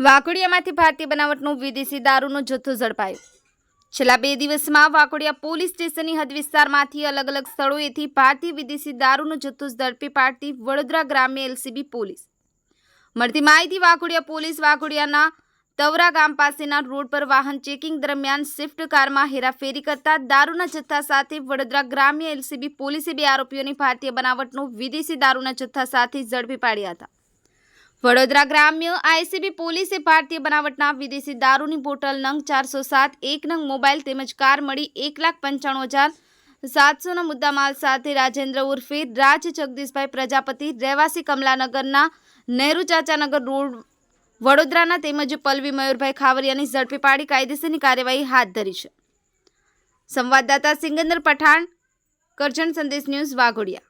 વાઘોડિયામાંથી ભારતીય બનાવટનો વિદેશી દારૂનો જથ્થો ઝડપાયો. છેલ્લા બે દિવસમાં વાઘોડિયા પોલીસ સ્ટેશનની હદ વિસ્તારમાંથી અલગ અલગ સ્થળોએથી ભારતીય વિદેશી દારૂનો જથ્થો ઝડપી પાડતી વડોદરા ગ્રામ્ય એલસીબી પોલીસ. મળતી માહિતી વાઘોડિયા પોલીસ વાઘોડિયાના તવરા ગામ પાસેના રોડ પર વાહન ચેકિંગ દરમિયાન સ્વિફ્ટ કારમાં હેરાફેરી કરતા દારૂના જથ્થા સાથે વડોદરા ગ્રામ્ય એલસીબી પોલીસે બે આરોપીઓની ભારતીય બનાવટનો વિદેશી દારૂના જથ્થા સાથે ઝડપી પાડ્યા હતા. વડોદરા ગ્રામ્ય આઈસીબી પોલીસે ભારતીય બનાવટના વિદેશી દારૂની બોટલ નંગ ચારસો સાત, એક નંગ મોબાઈલ તેમજ કાર મળી એક લાખ પંચાણું હજાર સાતસોના મુદ્દામાલ સાથે રાજેન્દ્ર ઉર્ફે રાજ જગદીશભાઈ પ્રજાપતિ રહેવાસી કમલાનગરના નહેરુ ચાચાનગર રોડ વડોદરાના તેમજ પલ્વી મયુરભાઈ ખાવરિયાની ઝડપી પાડી કાયદેસરની કાર્યવાહી હાથ ધરી છે. સંવાદદાતા સિંગંદર પઠાણ, કરજણ સંદેશ ન્યૂઝ વાઘોડિયા.